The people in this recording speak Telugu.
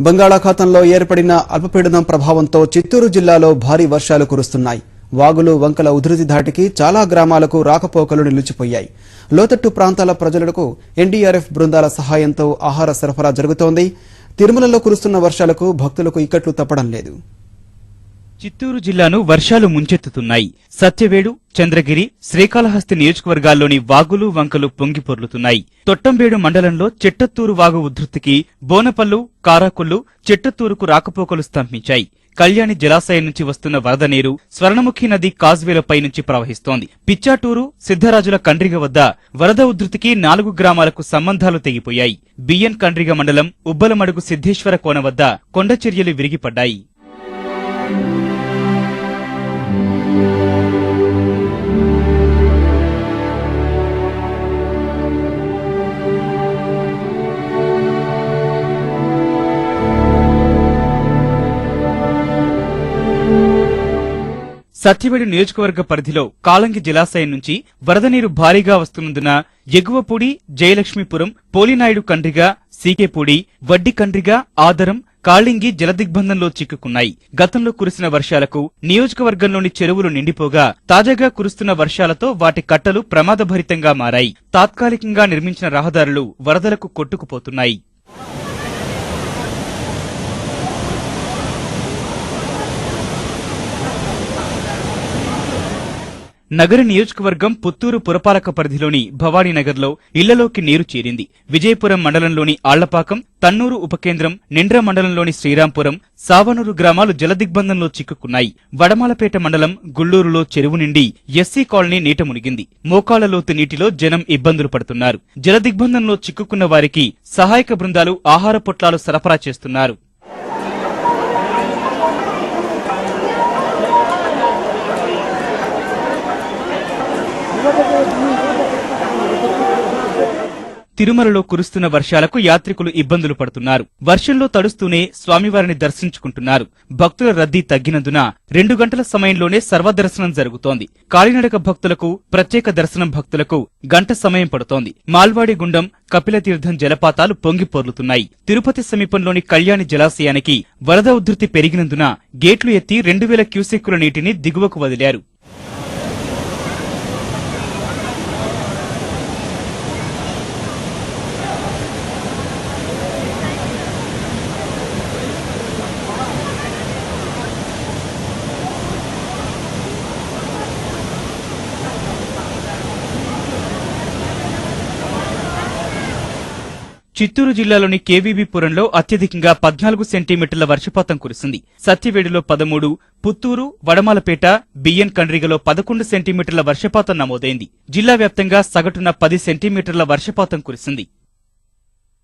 బంగాళాఖాతంలో ఏర్పడిన అల్పపీడనం ప్రభావంతో చిత్తూరు జిల్లాలో భారీ వర్షాలు కురుస్తున్నాయి. వాగులు వంకల ఉధృతి ధాటికి చాలా గ్రామాలకు రాకపోకలు నిలిచిపోయాయి. లోతట్టు ప్రాంతాల ప్రజలకు ఎన్డీఆర్ఎఫ్ బృందాల సహాయంతో ఆహార సరఫరా జరుగుతోంది. తిరుమలలో కురుస్తున్న వర్షాలకు భక్తులకు ఇక్కట్లు తప్పడం లేదు. చిత్తూరు జిల్లాను వర్షాలు ముంచెత్తుతున్నాయి. సత్యవేడు చంద్రగిరి శ్రీకాళహస్తి నియోజకవర్గాల్లోని వాగులు వంకలు పొంగి పొర్లుతున్నాయి. తొట్టంబేడు మండలంలో చెట్టత్తూరు వాగు ఉధృతికి బోనపల్లు కారాకొల్లు చెట్టత్తూరుకు రాకపోకలు స్తంభించాయి. కళ్యాణి జలాశయం నుంచి వస్తున్న వరద నీరు స్వర్ణముఖి నది కాజ్వేలపై నుంచి ప్రవహిస్తోంది. పిచ్చాటూరు సిద్ధరాజుల కండ్రిగ వద్ద వరద ఉధృతికి నాలుగు గ్రామాలకు సంబంధాలు తెగిపోయాయి. బిఎన్ కండ్రిగ మండలం ఉబ్బలమడుగు సిద్ధేశ్వర కోన వద్ద కొండచర్యలు విరిగిపడ్డాయి. సత్యవేడు నియోజకవర్గ పరిధిలో కాళంగి జలాశయం నుంచి వరద నీరు భారీగా వస్తున్నందున ఎగువపూడి జయలక్ష్మీపురం పోలినాయుడు కండ్రిగా సీకేపూడి వడ్డి కండ్రిగా ఆదరం కాళింగి జలదిగ్బంధంలో చిక్కుకున్నాయి. గతంలో కురిసిన వర్షాలకు నియోజకవర్గంలోని చెరువులు నిండిపోగా తాజాగా కురుస్తున్న వర్షాలతో వాటి కట్టలు ప్రమాదభరితంగా మారాయి. తాత్కాలికంగా నిర్మించిన రహదారులు వరదలకు కొట్టుకుపోతున్నాయి. నగర నియోజకవర్గం పుత్తూరు పురపాలక పరిధిలోని భవానీనగర్లో ఇళ్ళలోకి నీరు చేరింది. విజయపురం మండలంలోని ఆళ్ళపాకం తన్నూరు ఉపకేంద్రం నిండ్ర మండలంలోని శ్రీరాంపురం సావనూరు గ్రామాలు జలదిగ్బంధంలో చిక్కుకున్నాయి. వడమాలపేట మండలం గుళ్ళూరులో చెరువు నిండి ఎస్సీ కాలనీ నీట మునిగింది. మోకాళ్ళ లోతు నీటిలో జనం ఇబ్బందులు పడుతున్నారు. జలదిగ్బంధంలో చిక్కుకున్న వారికి సహాయక బృందాలు ఆహార పొట్లాలు సరఫరా చేస్తున్నారు. తిరుమలలో కురుస్తున్న వర్షాలకు యాత్రికులు ఇబ్బందులు పడుతున్నారు. వర్షంలో తడుస్తూనే స్వామివారిని దర్శించుకుంటున్నారు. భక్తుల రద్దీ తగ్గినందున రెండు గంటల సమయంలోనే సర్వదర్శనం జరుగుతోంది. కాలినడక భక్తులకు ప్రత్యేక దర్శనం భక్తులకు గంట సమయం పడుతోంది. మాల్వాడి గుండం కపిలతీర్థం జలపాతాలు పొంగి పొర్లుతున్నాయి. తిరుపతి సమీపంలోని కళ్యాణి జలాశయానికి వరద ఉధృతి పెరిగినందున గేట్లు ఎత్తి రెండు వేల క్యూసెక్కుల నీటిని దిగువకు వదిలారు. చిత్తూరు జిల్లాలోని కేవీబీపురంలో అత్యధికంగా పద్నాలుగు సెంటీమీటర్ల వర్షపాతం కురిసింది. సత్యవేడులో పదమూడు పుత్తూరు వడమాలపేట బిఎన్ కండ్రిగలో పదకొండు సెంటీమీటర్ల వర్షపాతం నమోదైంది. జిల్లా వ్యాప్తంగా సగటున పది సెంటీమీటర్ల వర్షపాతం కురిసింది.